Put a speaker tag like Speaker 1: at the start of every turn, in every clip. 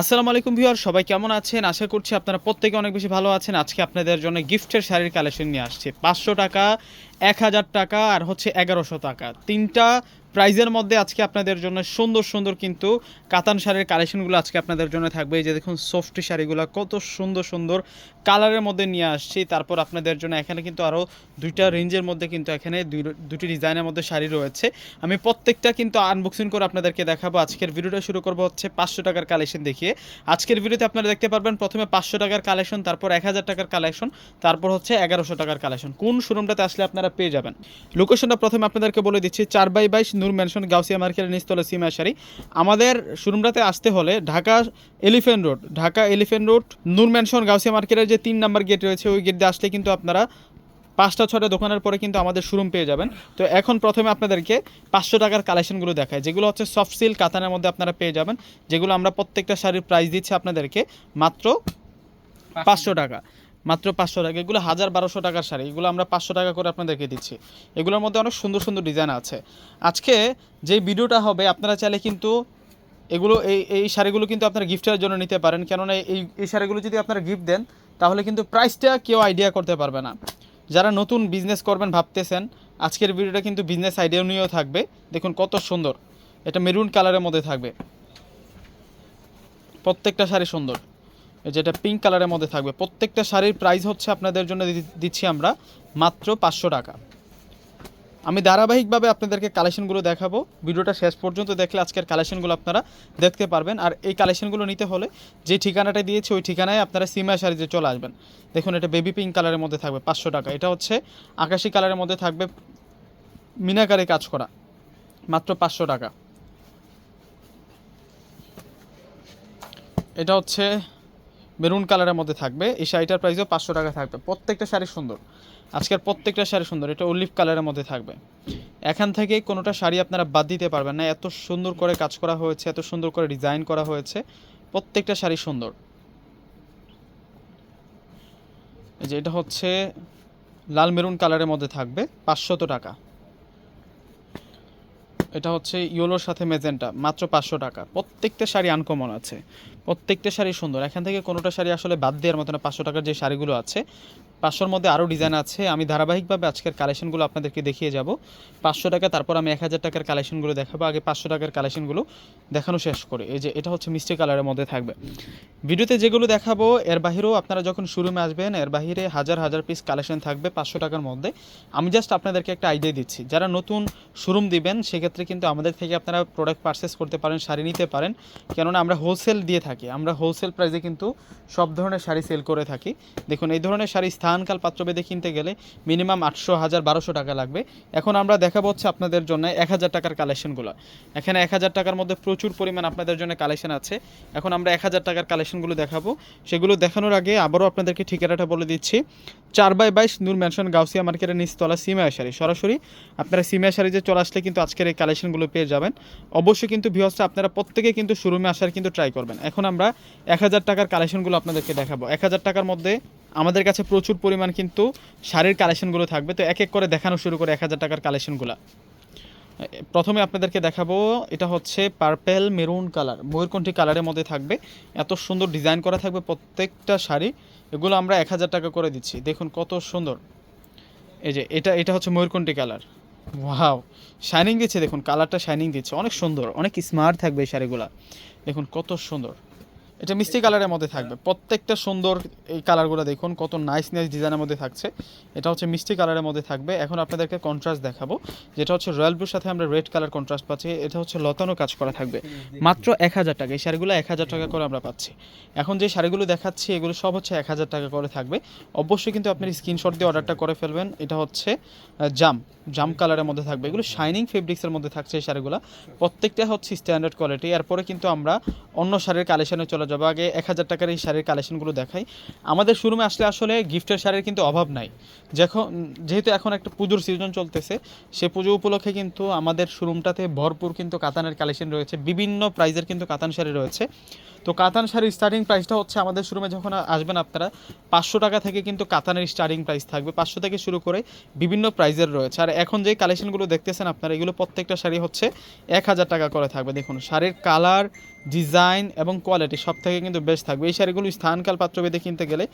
Speaker 1: আসসালামু আলাইকুম ভিউয়ার, সবাই কেমন আছেন? আশা করছি আপনারা প্রত্যেকে অনেক বেশি ভালো আছেন। আজকে আপনাদের জন্য গিফটের শাড়ির কালেকশন নিয়ে আসছে। পাঁচশো টাকা, এক হাজার টাকা আর হচ্ছে এগারোশো টাকা। তিনটা প্রাইজের মধ্যে আজকে আপনাদের জন্য সুন্দর সুন্দর কিন্তু কাতান শাড়ির কালেকশনগুলো আজকে আপনাদের জন্য থাকবে। এই যে দেখুন, সফট শাড়িগুলো কত সুন্দর সুন্দর কালারের মধ্যে নিয়ে আসছি। তারপর আপনাদের জন্য এখানে কিন্তু আরও দুইটা রেঞ্জের মধ্যে কিন্তু এখানে দুটি ডিজাইনের মধ্যে শাড়ি রয়েছে। আমি প্রত্যেকটা কিন্তু আনবক্সিং করে আপনাদেরকে দেখাবো। আজকের ভিডিওটা শুরু করব হচ্ছে পাঁচশো টাকার কালেকশন দেখিয়ে। আজকের ভিডিওতে আপনারা দেখতে পারবেন, প্রথমে পাঁচশো টাকার কালেকশন তারপর এক হাজার টাকার কালেকশন তারপর হচ্ছে এগারোশো টাকার কালেকশন কোন শোরুমটাতে আসলে আপনারা পেয়ে যাবেন? লোকেশনটা প্রথমে আপনাদেরকে বলে দিচ্ছি, চার বাই বাইশ নূর ম্যানশন গাউসিয়া মার্কেটের নিচতলা সীমা শাড়ি। আমাদের শোরুমটাতে আসতে হলে Dhaka Elephant Road, Dhaka Elephant Road, Noor mansion Gausia মার্কেটের যে তিন নাম্বার গেট রয়েছে, ওই গেট দিয়ে আসলে কিন্তু আপনারা পাঁচটা ছটা দোকানের পরে কিন্তু আমাদের শোরুম পেয়ে যাবেন। তো এখন প্রথমে আপনাদেরকে পাঁচশো টাকার কালেকশনগুলো দেখায় যেগুলো হচ্ছে সফট সিল্ক কাতানের মধ্যে আপনারা পেয়ে যাবেন, যেগুলো আমরা প্রত্যেকটা শাড়ির প্রাইস দিচ্ছি আপনাদেরকে মাত্র পাঁচশো টাকা, মাত্র পাঁচশো টাকা। এগুলো হাজার বারোশো টাকার শাড়ি, এগুলো আমরা পাঁচশো টাকা করে আপনাদেরকে দিচ্ছি। এগুলোর মধ্যে অনেক সুন্দর সুন্দর ডিজাইন আছে। আজকে যে ভিডিওটা হবে, আপনারা চাইলে কিন্তু এগুলো, এই এই শাড়িগুলো কিন্তু আপনারা গিফটের জন্য নিতে পারেন। কেননা এই এই শাড়িগুলো যদি আপনারা গিফট দেন তাহলে কিন্তু প্রাইসটা কেউ আইডিয়া করতে পারবে না। যারা নতুন বিজনেস করবেন ভাবতেছেন, আজকের ভিডিওটা কিন্তু বিজনেস আইডিয়া নিয়েও থাকবে। দেখুন কত সুন্দর। এটা মেরুন কালারের মধ্যে থাকবে। প্রত্যেকটা শাড়ি সুন্দর। যেটা পিঙ্ক কালারের মধ্যে থাকবে। প্রত্যেকটা শাড়ির প্রাইস হচ্ছে আপনাদের জন্য দিচ্ছি আমরা মাত্র পাঁচশো টাকা। আমি ধারাবাহিকভাবে আপনাদেরকে কালেকশনগুলো দেখাবো। ভিডিওটা শেষ পর্যন্ত দেখলে আজকের কালেকশনগুলো আপনারা দেখতে পারবেন। আর এই কালেকশনগুলো নিতে হলে যে ঠিকানাটা দিয়েছে, ওই ঠিকানায় আপনারা সিমা শাড়িতে চলে আসবেন। দেখুন, এটা বেবি পিঙ্ক কালারের মধ্যে থাকবে, পাঁচশো টাকা। এটা হচ্ছে আকাশি কালারের মধ্যে থাকবে মিনাকারে কাজ করা, মাত্র পাঁচশো টাকা। এটা হচ্ছে মেরুন কালারের মধ্যে থাকবে। এই শাড়িটার প্রাইসও পাঁচশো টাকা থাকবে। প্রত্যেকটা শাড়ি সুন্দর। আজকের প্রত্যেকটা শাড়ি সুন্দর, এটা অলিভ কালারের মধ্যে থাকবে। এখান থেকে কোনোটা শাড়ি আপনারা বাদ দিতে পারবেন না, এত সুন্দর করে কাজ করা হয়েছে, এত সুন্দর করে ডিজাইন করা হয়েছে, প্রত্যেকটা শাড়ি সুন্দর। এই যে এটা হচ্ছে লাল মেরুন কালারের মধ্যে থাকবে, পাঁচশত টাকা। এটা হচ্ছে ইয়োলোর সাথে মেজেন্টা, মাত্র পাঁচশো টাকা। প্রত্যেকটা শাড়ি আনকমন আছে, প্রত্যেকটা শাড়ি সুন্দর। এখান থেকে কোনোটা শাড়ি আসলে বাদ দেওয়ার মতো না, পাঁচশো টাকার যে শাড়িগুলো আছে পাঁচশোর মধ্যে আরও ডিজাইন আছে। আমি ধারাবাহিকভাবে আজকের কালেকশনগুলো আপনাদেরকে দেখিয়ে যাব। পাঁচশো টাকা, তারপর আমি এক হাজার টাকার কালেকশনগুলো দেখাবো। আগে পাঁচশো টাকার কালেকশনগুলো দেখানো শেষ করে। এই যে, এটা হচ্ছে মিষ্টি কালারের মধ্যে থাকবে। ভিডিওতে যেগুলো দেখাবো, এর বাহিরেও আপনারা যখন শোরুমে আসবেন, এর বাহিরে হাজার হাজার পিস কালেকশন থাকবে পাঁচশো টাকার মধ্যে। আমি জাস্ট আপনাদেরকে একটা আইডিয়া দিচ্ছি। যারা নতুন শোরুম দিবেন, সেক্ষেত্রে কিন্তু আমাদের থেকে আপনারা প্রোডাক্ট পারচেস করতে পারেন, শাড়ি নিতে পারেন। কেননা আমরা হোলসেল দিয়ে থাকি। আমরা হোলসেল প্রাইসে কিন্তু সব ধরনের শাড়ি সেল করে থাকি। দেখুন, এই ধরনের শাড়ি স্থানকাল পাত্রভেদে কিনতে গেলে মিনিমাম আটশো হাজার, বারোশো টাকা লাগবে। এখন আমরা দেখাবো হচ্ছে আপনাদের জন্য এক হাজার টাকার কালেকশনগুলো এখানে এক হাজার টাকার মধ্যে প্রচুর পরিমাণ আপনাদের জন্য কালেকশন আছে। এখন আমরা এক হাজার টাকার কালেকশনগুলো দেখাবো। সেগুলো দেখানোর আগে আবারও আপনাদেরকে ঠিকানাটা বলে দিচ্ছি। চার বাই বাইশ নূর ম্যানশন, গাউসিয়া মার্কেটের নিচতলা, সিমা শাড়ি। সরাসরি আপনারা সিমা শাড়িতে চলে আসলে কিন্তু আজকের এই কালেকশনগুলো পেয়ে যাবেন। অবশ্যই কিন্তু ভিউসটা আপনারা প্রত্যেকে কিন্তু শোরুমে আসার কিন্তু ট্রাই করবেন। এখন আমরা এক হাজার টাকার কালেকশনগুলো আপনাদেরকে দেখাবো। এক হাজার টাকার মধ্যে আমাদের কাছে প্রচুর পরিমাণ কিন্তু শাড়ির কালেকশনগুলো থাকবে। তো এক এক করে দেখানো শুরু করে এক হাজার টাকার কালেকশনগুলো প্রথমে আপনাদেরকে দেখাবো, এটা হচ্ছে পার্পেল মেরুন কালার ময়ূরকণ্ঠী কালারের মধ্যে থাকবে। এত সুন্দর ডিজাইন করা থাকবে প্রত্যেকটা শাড়ি। এগুলো আমরা এক হাজার টাকা করে দিচ্ছি। দেখুন কত সুন্দর। এই যে, এটা এটা হচ্ছে ময়ূরকণ্ঠী কালার ওয়াও শাইনিং দিচ্ছে, দেখুন কালারটা শাইনিং দিচ্ছে। অনেক সুন্দর, অনেক স্মার্ট থাকবে এই শাড়িগুলো। দেখুন কত সুন্দর। এটা মিষ্টি কালারের মধ্যে থাকবে। প্রত্যেকটা সুন্দর এই কালারগুলো দেখুন, কত নাইস নাইস ডিজাইনের মধ্যে থাকছে। এটা হচ্ছে মিষ্টি কালারের মধ্যে থাকবে। এখন আপনাদেরকে কন্ট্রাস্ট দেখাবো। যেটা হচ্ছে রয়্যাল ব্লুর সাথে আমরা রেড কালার কন্ট্রাস্ট পাচ্ছি। এটা হচ্ছে লতানো কাজ করা থাকবে। মাত্র এক হাজার টাকা। এই শাড়িগুলো এক হাজার টাকা করে আমরা পাচ্ছি। এখন যে শাড়িগুলো দেখাচ্ছি, এগুলো সব হচ্ছে এক হাজার টাকা করে থাকবে। অবশ্যই কিন্তু আপনি স্ক্রিনশট দিয়ে অর্ডারটা করে ফেলবেন। এটা হচ্ছে জাম। জাম কালারের মধ্যে থাকবে। এগুলো শাইনিং ফেব্রিক্সের মধ্যে থাকছে এই শাড়িগুলো। প্রত্যেকটা হচ্ছে স্ট্যান্ডার্ড কোয়ালিটি এরপরে কিন্তু আমরা অন্য শাড়ির কালেকশনে চলে যাব। আগে এক হাজার টাকার এই শাড়ির কালেকশনগুলো দেখাই। আমাদের শোরুমে আসলে আসলে গিফটের শাড়ির কিন্তু অভাব নাই। যখন, যেহেতু এখন একটা পুজোর সিজন চলতেছে, সে পুজো উপলক্ষে কিন্তু আমাদের শোরুমটাতে ভরপুর কিন্তু কাতানের কালেকশন রয়েছে। বিভিন্ন প্রাইজের কিন্তু কাতান শাড়ি রয়েছে। তো কাতান শাড়ির স্টার্টিং প্রাইসটা হচ্ছে আমাদের শোরুমে যখন আসবেন আপনারা, পাঁচশো টাকা থেকে কিন্তু কাতানের স্টার্টিং প্রাইস থাকবে। পাঁচশো থেকে শুরু করে বিভিন্ন প্রাইজের রয়েছে। আর এখন যে কালেকশনগুলো দেখতেছেন আপনারা, এগুলো প্রত্যেকটা শাড়ি হচ্ছে এক হাজার টাকা করে থাকবে। দেখুন, শাড়ির কালার ডিজাইন এবং কোয়ালিটি সব থেকে কিন্তু বেস্ট থাকবে। এই শাড়িগুলো স্থানকাল পাত্রভেদে কিনতে গেলে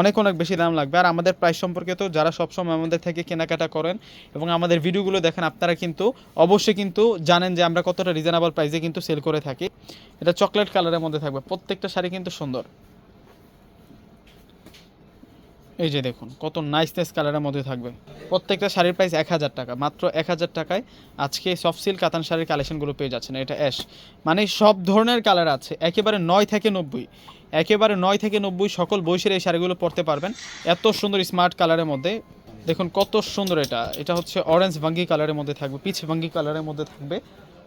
Speaker 1: অনেক অনেক বেশি দাম লাগবে। আর আমাদের প্রাইস সম্পর্কে তো যারা সবসময় আমাদের থেকে কেনাকাটা করেন এবং আমাদের ভিডিওগুলো দেখেন, আপনারা কিন্তু অবশ্যই কিন্তু জানেন যে আমরা কতটা রিজনেবল প্রাইসে কিন্তু সেল করে থাকি। এটা চকলেট কালারের মধ্যে থাকবে। প্রত্যেকটা শাড়ি কিন্তু সুন্দর। এই যে দেখুন, কত নাইস নাইস কালারের মধ্যে থাকবে। প্রত্যেকটা শাড়ির প্রাইস এক হাজার টাকা, মাত্র এক হাজার টাকায় আজকে সফট সিল্ক কাতান শাড়ির কালেকশনগুলো পেয়ে যাচ্ছেন, এটা অ্যাশ মানে সব ধরনের কালার আছে, একেবারে নয় থেকে নব্বই। একেবারে নয় থেকে নব্বই সকল বয়সের এই শাড়িগুলো পরতে পারবেন, এত সুন্দর স্মার্ট কালারের মধ্যে। দেখুন কত সুন্দর এটা এটা হচ্ছে অরেঞ্জ ভাঙ্গি কালারের মধ্যে থাকবে পিচ ভাঙ্গি কালারের মধ্যে থাকবে।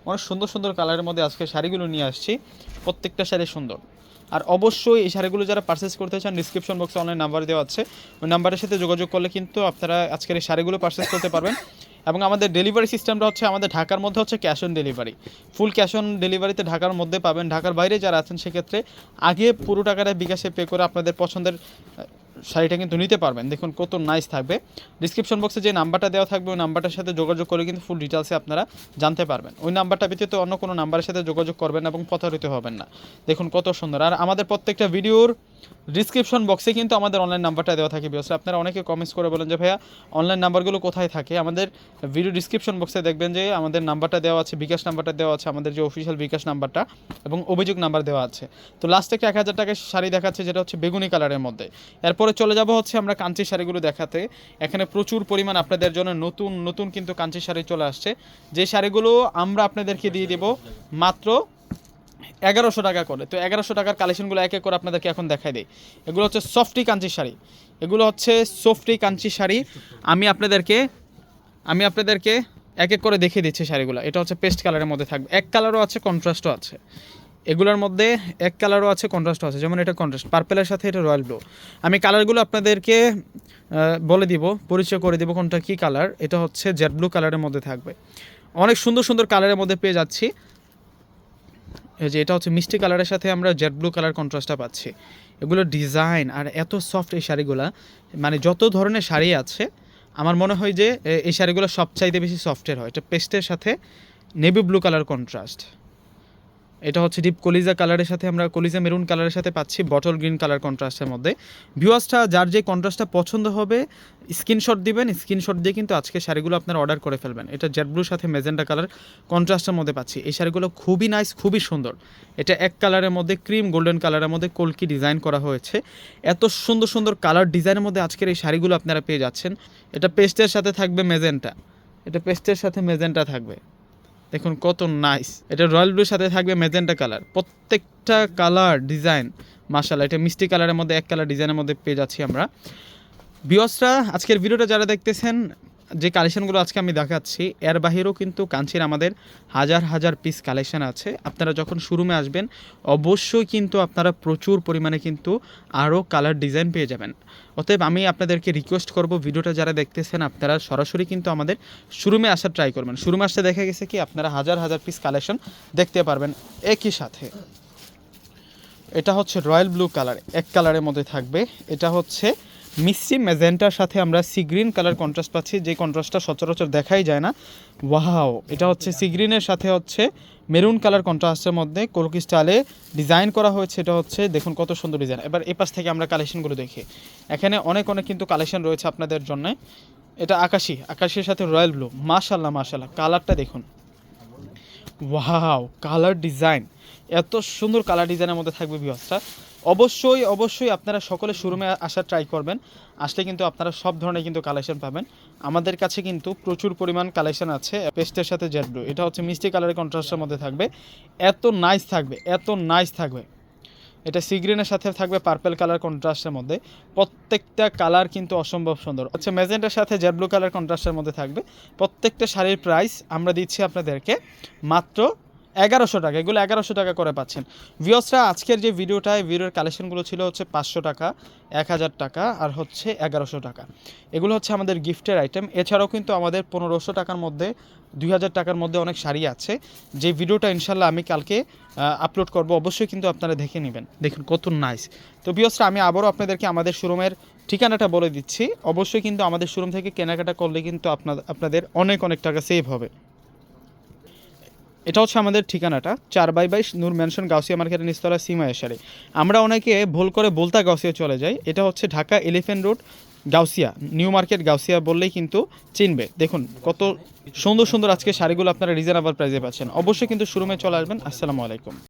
Speaker 1: অনেক সুন্দর সুন্দর কালারের মধ্যে আজকে শাড়িগুলো নিয়ে আসছি, প্রত্যেকটা শাড়ি সুন্দর। আর অবশ্যই এই শাড়িগুলো যারা পারচেস করতে চান ডিসক্রিপশন বক্সে অনলাইন নাম্বার দেওয়া আছে। ওই নাম্বারের সাথে যোগাযোগ করলে কিন্তু আপনারা আজকের এই শাড়িগুলো পারচেস করতে পারবেন। এবং আমাদের ডেলিভারি সিস্টেমটা হচ্ছে আমাদের ঢাকার মধ্যে হচ্ছে cash on delivery full cash on ডেলিভারিতে ঢাকার মধ্যে পাবেন। ঢাকার বাইরে যারা আছেন, সেক্ষেত্রে আগে পুরো টাকাটা বিকাশে পে করে আপনাদের পছন্দের শাড়িটা কিন্তু নিতে পারবেন। দেখুন কত নাইস থাকবে। ডিসক্রিপশন বক্সে যে নাম্বারটা দেওয়া থাকবে, ওই নাম্বারটার সাথে যোগাযোগ করে কিন্তু ফুল ডিটেলসে আপনারা জানতে পারবেন। ওই নাম্বারটা ব্যতীত অন্য কোনো নাম্বারের সাথে যোগাযোগ করবেন এবং প্রতারিত হবেন না। দেখুন কত সুন্দর। আর আমাদের প্রত্যেকটা ভিডিওর ডিসক্রিপশন বক্সে কিন্তু আমাদের অনলাইন নাম্বারটা দেওয়া থাকে বিকজ আপনারা অনেকে কমেন্টস করে বলেন যে, ভাইয়া অনলাইন নাম্বারগুলো কোথায় থাকে? আমাদের ভিডিও ডিসক্রিপশন বক্সে দেখবেন যে, আমাদের নাম্বারটা দেওয়া আছে, বিকাশ নাম্বারটা দেওয়া আছে, আমাদের যে অফিসিয়াল বিকাশ নাম্বারটা এবং অভিযোগ নাম্বার দেওয়া আছে। তো লাস্ট একটা এক হাজার টাকার শাড়ি দেখাচ্ছে, যেটা হচ্ছে বেগুনি কালারের মধ্যে। এরপরে চলে যাব হচ্ছে আমরা কাঞ্চি শাড়িগুলো দেখাতে। এখানে প্রচুর পরিমাণ আপনাদের জন্য নতুন নতুন কিন্তু কাঞ্চি শাড়ি চলে আসছে। যে শাড়িগুলো আমরা আপনাদেরকে দিয়ে দেব মাত্র এগারোশো টাকা করে। তো এগারোশো টাকার কালেকশনগুলো এক এক করে আপনাদেরকে এখন দেখাই দিই। এগুলো হচ্ছে সফটি কাঞ্চি শাড়ি। এগুলো হচ্ছে সফটি কাঞ্চি শাড়ি। আমি আপনাদেরকে আমি আপনাদেরকে এক এক করে দেখিয়ে দিচ্ছি শাড়িগুলো। এটা হচ্ছে পেস্ট কালারের মধ্যে থাকবে। এক কালারও আছে, কন্ট্রাস্টও আছে। এগুলোর মধ্যে এক কালারও আছে কন্ট্রাস্টও আছে। যেমন এটা কন্ট্রাস্ট পার্পেলের সাথে এটা রয়্যাল ব্লু আমি কালারগুলো আপনাদেরকে বলে দিব, পরিচয় করে দিব কোনটা কী কালার। এটা হচ্ছে জেড ব্লু কালারের মধ্যে থাকবে। অনেক সুন্দর সুন্দর কালারের মধ্যে পেয়ে যাচ্ছি। এই যে এটা হচ্ছে মিষ্টি কালারের সাথে আমরা জেড ব্লু কালার কন্ট্রাস্টটা পাচ্ছি। এগুলো ডিজাইন আর এত সফট এই শাড়িগুলা মানে যত ধরনের শাড়ি আছে, আমার মনে হয় যে এই শাড়িগুলো সবচাইতে বেশি সফটের হয়। এটা পেস্টের সাথে নেভি ব্লু কালার কন্ট্রাস্ট এটা হচ্ছে ডিপ কলিজা কালারের সাথে আমরা কলিজা মেরুন কালারের সাথে পাচ্ছি বটল গ্রিন কালার কন্ট্রাস্টের মধ্যে। ভিউয়ার্সটা যার যে কন্ট্রাস্টটা পছন্দ হবে স্ক্রিনশট দিবেন স্ক্রিনশট দিয়ে কিন্তু আজকে শাড়িগুলো আপনারা অর্ডার করে ফেলবেন। এটা জেড ব্লুর সাথে মেজেন্টা কালার কন্ট্রাস্টের মধ্যে পাচ্ছি। এই শাড়িগুলো খুবই নাইস খুবই সুন্দর। এটা এক কালারের মধ্যে ক্রিম গোল্ডেন কালারের মধ্যে কলকি ডিজাইন করা হয়েছে। এত সুন্দর সুন্দর কালার ডিজাইনের মধ্যে আজকের এই শাড়িগুলো আপনারা পেয়ে যাচ্ছেন। এটা পেস্টের সাথে থাকবে মেজেন্টা এটা পেস্টের সাথে মেজেন্টা থাকবে। দেখুন কত নাইস এটা রয়্যাল ব্লুর সাথে থাকবে মেজেন্টা কালার প্রত্যেকটা কালার ডিজাইন মার্শাল এটা মিষ্টি কালারের মধ্যে এক কালার ডিজাইনের মধ্যে পেয়ে যাচ্ছি আমরা। বিয়সরা, আজকের ভিডিওটা যারা দেখতেছেন যে কালেকশনগুলো আজকে আমি দেখাচ্ছি, এর বাহিরেও কিন্তু কাঞ্চির আমাদের হাজার হাজার পিস কালেকশন আছে। আপনারা যখন শোরুমে আসবেন, অবশ্যই কিন্তু আপনারা প্রচুর পরিমাণে কিন্তু আরও কালার ডিজাইন পেয়ে যাবেন। অতএব আমি আপনাদেরকে রিকোয়েস্ট করব, ভিডিওটা যারা দেখতেছেন, আপনারা সরাসরি কিন্তু আমাদের শোরুমে আসার ট্রাই করবেন। শোরুমে আসতে দেখা গেছে কি, আপনারা হাজার হাজার পিস কালেকশন দেখতে পারবেন একই সাথে। এটা হচ্ছে রয়্যাল ব্লু কালার এক কালারের মধ্যে থাকবে। এটা হচ্ছে মিষ্টি ম্যাজেন্টার সাথে আমরা সি গ্রিন কালার কন্ট্রাস্ট পাচ্ছি, যে কন্ট্রাস্টটা সচরাচর দেখাই যায় না। ওয়াহাও এটা হচ্ছে সি গ্রিনের সাথে হচ্ছে মেরুন কালার কন্ট্রাস্টের মধ্যে কলকি স্টাইলে ডিজাইন করা হয়েছে, এটা হচ্ছে দেখুন কত সুন্দর ডিজাইন এবার এ পাশ থেকে আমরা কালেকশনগুলো দেখি। এখানে অনেক অনেক কিন্তু কালেকশন রয়েছে আপনাদের জন্য। এটা আকাশি, আকাশের সাথে রয়্যাল ব্লু মাশাল্লাহ মাশাল্লাহ কালারটা দেখুন। ওয়াও কালার ডিজাইন এত সুন্দর কালার ডিজাইনের মধ্যে থাকবে ভিউসটা অবশ্যই অবশ্যই আপনারা সকলে শোরুমে আসার ট্রাই করবেন। আসলে কিন্তু আপনারা সব ধরনের কিন্তু কালেকশন পাবেন। আমাদের কাছে কিন্তু প্রচুর পরিমাণ কালেকশন আছে, পেস্টের সাথে জেড ব্লু এটা হচ্ছে মিষ্টি কালারের কন্ট্রাস্টের মধ্যে থাকবে। এত নাইস থাকবে, এত নাইস থাকবে। এটা সিগ্রিনের সাথে থাকবে পার্পেল কালার কন্ট্রাস্টের মধ্যে। প্রত্যেকটা কালার কিন্তু অসম্ভব সুন্দর। হচ্ছে ম্যাজেন্টার সাথে জেড ব্লু কালার কন্ট্রাস্টের মধ্যে থাকবে। প্রত্যেকটা শাড়ির প্রাইস আমরা দিচ্ছি আপনাদেরকে মাত্র এগারোশো টাকা, এগুলো এগারোশো টাকা করে পাচ্ছেন। ভিওসরা আজকের যে ভিডিওটায়, ভিডিওর কালেকশনগুলো ছিল হচ্ছে পাঁচশো টাকা, এক হাজার টাকা আর হচ্ছে এগারোশো টাকা। এগুলো হচ্ছে আমাদের গিফটের আইটেম। এছাড়াও কিন্তু আমাদের পনেরোশো টাকার মধ্যে, দুই হাজার টাকার মধ্যে অনেক শাড়ি আছে। যে ভিডিওটা ইনশাল্লাহ আমি কালকে আপলোড করব, অবশ্যই কিন্তু আপনারা দেখে নেবেন। দেখুন, কত নাইস তো ভিওসরা আমি আবারও আপনাদেরকে আমাদের শোরুমের ঠিকানাটা বলে দিচ্ছি। অবশ্যই কিন্তু আমাদের শোরুম থেকে কেনাকাটা করলে কিন্তু আপনাদের আপনাদের অনেক অনেক টাকা সেভ হবে। এটা হচ্ছে আমাদের ঠিকানাটা। চার বাই বাইশ নূর ম্যানশন গাউসিয়া মার্কেটের নিস্তলা সীমা এসারে। আমরা অনেকে ভুল করে বলতা গাউসিয়া চলে যাই। এটা হচ্ছে Dhaka Elephant Road, Gausia, New Market Gausia বললেই কিন্তু চিনবে। দেখুন কত সুন্দর সুন্দর আজকে শাড়িগুলো আপনারা রিজনেবল প্রাইসে পাচ্ছেন। অবশ্যই কিন্তু শোরুমে চলে আসবেন। আসসালামু আলাইকুম।